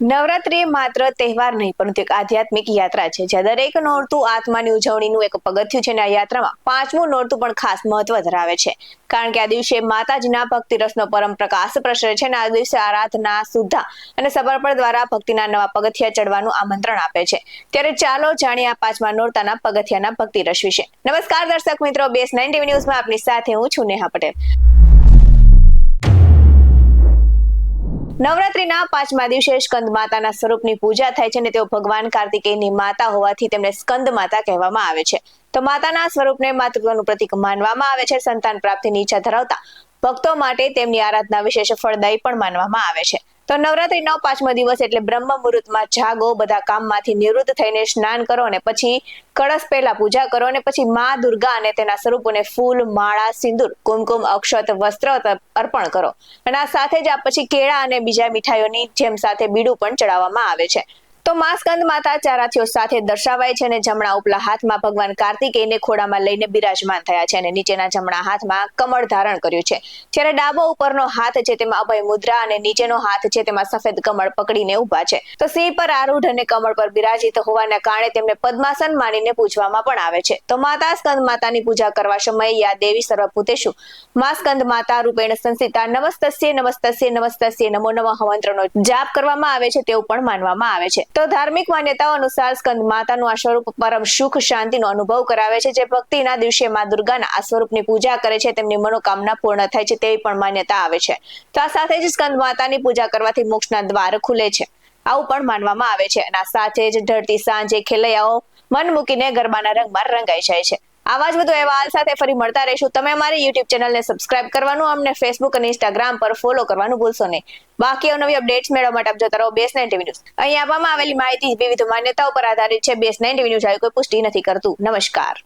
નવરાત્રી માત્ર તહેવાર નહીં, પરંતુ એક આધ્યાત્મિક યાત્રા છે, જ્યાં દરેક નોરતું આત્માની ઉજવણીનું એક પગથિયું છે અને આ યાત્રામાં પાંચમું નોરતું પણ ખાસ મહત્વ ધરાવે છે. કારણ કે આ દિવસે માતાજીના ભક્તિ રસનો પરમ પ્રકાશ પ્રસરે છે અને આ દિવસે આરાધના સુદ્ધા અને સમર્પણ દ્વારા ભક્તિના નવા પગથિયા ચડવાનું આમંત્રણ આપે છે. ત્યારે ચાલો જાણીએ આ પાંચમા નોરતાના પગથિયાના ભક્તિ રસ વિશે. નમસ્કાર દર્શક મિત્રો, બેસ નાઇન ટીવી ન્યૂઝમાં આપની સાથે હું છું નેહા પટેલ. નવરાત્રીના પાંચમા દિવસે સ્કંદ માતાના સ્વરૂપની પૂજા થાય છે અને તેઓ ભગવાન કાર્તિકેયની માતા હોવાથી તેમને સ્કંદ માતા કહેવામાં આવે છે. તો માતાના સ્વરૂપને માતૃત્વનું પ્રતીક માનવામાં આવે છે. સંતાન પ્રાપ્તિની ઈચ્છા ધરાવતા ભક્તો માટે તેમની આરાધના વિશેષ ફળદાયી પણ માનવામાં આવે છે. તો નવરાત્રીનો પાંચમો દિવસ એટલે બ્રહ્મ મુહૂર્તમાં જાગો, બધા કામમાંથી નિવૃત્ત થઈને સ્નાન કરો અને પછી કળશ પહેલા પૂજા કરો અને પછી મા દુર્ગા અને તેના સ્વરૂપોને ફૂલ, માળા, સિંદૂર, કુમકુમ, અક્ષત, વસ્ત્ર અર્પણ કરો. અને આ સાથે જ આ પછી કેળા અને બીજા મીઠાઈઓની જેમ સાથે બીડું પણ ચડાવવામાં આવે છે. તો મા સ્કંદ માતા ચારાથીઓ સાથે દર્શાવાય છે અને જમણા ઉપલા હાથમાં ભગવાન કાર્તિકેયને ખોડામાં લઈને બિરાજમાન થયા છે અને નીચેના જમણા હાથમાં કમળ ધારણ કર્યું છે. જ્યારે ડાબો ઉપરનો હાથ છે તેમાં અભય મુદ્રા અને નીચેનો હાથ છે તેમાં સફેદ કમળ પકડીને ઊભા છે. તો સિંહ પર આરૂઢ અને કમળ પર બિરાજિત હોવાના કારણે તેમને પદ્માસન માનીને પૂજવામાં પણ આવે છે. તો માતા સ્કંદ માતાની પૂજા કરવા સમયે યા દેવી સર્વભૂતેશુ. મા સ્કંદ માતા રૂપેણ સંસ્થિતા નમસ્તસ્ય નમસ્તસ્ય નમસ્તસ્ય નમો નમઃ મંત્રનો જાપ કરવામાં આવે છે તેવું પણ માનવામાં આવે છે. તો ધાર્મિક માન્યતાઓ અનુસાર સ્કંદ માતાનું આ સ્વરૂપ પરમ સુખ શાંતિનો અનુભવ કરાવે છે. જે ભક્તિના દિવસે મા દુર્ગાના આ સ્વરૂપની પૂજા કરે છે, તેમની મનોકામના પૂર્ણ થાય છે તેવી પણ માન્યતા આવે છે. તો આ સાથે જ સ્કંદ માતાની પૂજા કરવાથી મોક્ષના દ્વાર ખુલે છે. આવું પણ માનવામાં આવે છે અને આ સાથે જ ઢળતી સાંજે ખેલૈયાઓ મન મૂકીને ગરબાના રંગમાં રંગાઈ જાય છે. આવા જ બધું અહેવાલ સાથે ફરી મળતા રહીશું. તમે અમારી યુટ્યુબ ચેનલને સબસ્ક્રાઇબ કરવાનું, અમને ફેસબુક અને ઇન્સ્ટાગ્રામ પર ફોલો કરવાનું ભૂલશો નહીં. બાકી નવી અપડેટ્સ મેળવવા માટે આપ જોતા રહો બેસ નાઇન ટીવી ન્યૂઝ અહીં આપવામાં આવેલી માહિતી વિવિધ માન્યતાઓ પર આધારિત છે. બેસ નાઇન ટીવી ન્યૂઝ આવી કોઈ પુષ્ટિ નથી કરતું. નમસ્કાર.